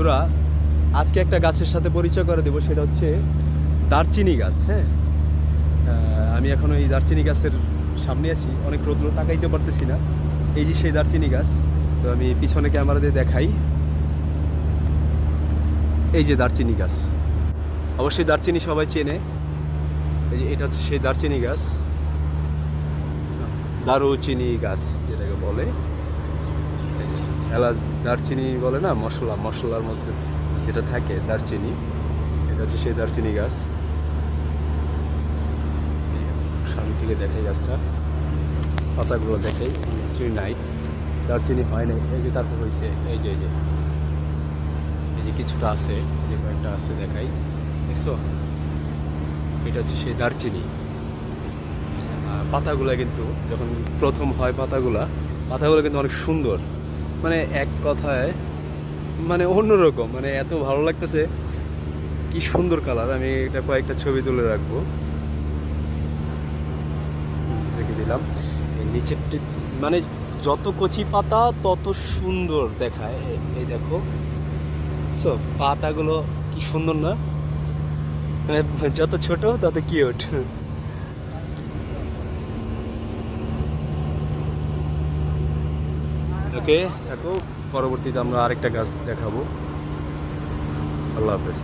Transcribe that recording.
বন্ধুরা, আজকে একটা গাছের সাথে পরিচয় করে দেবো, সেটা হচ্ছে দারচিনি গাছ হ্যাঁ? আমি এখন ওই দারচিনি গাছের সামনে আছি, অনেক রৌদ্র তাকাইতে পারতেছি না। এই যে সেই দারচিনি গাছ, তো আমি পিছনে ক্যামেরা দিয়ে দেখাই। এই যে দারচিনি গাছ, অবশ্যই দারচিনি সবাই চেনে। এই যে এটা হচ্ছে সেই দারচিনি গাছ, দারুচিনি গাছ, যেটাকে বলে। এই এলাচ, দারচিনি বলে না, মশলা, মশলার মধ্যে যেটা থাকে, দারচিনি। এটা হচ্ছে সেই দারচিনি গাছ। সামনে থেকে দেখাই গাছটা। পাতাগুলো দেখাই কিছুই নাই। দারচিনি হয় নাই। এই যে তারপর হয়েছে এই যে এই যে। এই যে কিছুটা আছে যে কয়েকটা আছে দেখাই। দেখছ? এটা হচ্ছে সেই দারচিনি। পাতাগুলো কিন্তু যখন প্রথম হয় পাতাগুলা, পাতাগুলো কিন্তু অনেক সুন্দর। মানে এক কথায় মানে অন্যরকম মানে এত ভালো লাগতেছে। কি সুন্দর কালার আমি এটা কয়েকটা ছবি তুলে রাখব। রেখে দিলাম। এই নিচেরটি মানে যত কচি পাতা, তত সুন্দর দেখায়। এই দেখো। সো পাতাগুলো কি সুন্দর না? মানে যত ছোট, তত কিউট ওকে দেখো পরবর্তীতে আমরা আরেকটা গাছ দেখাবো। আল্লাহ হাফেজ।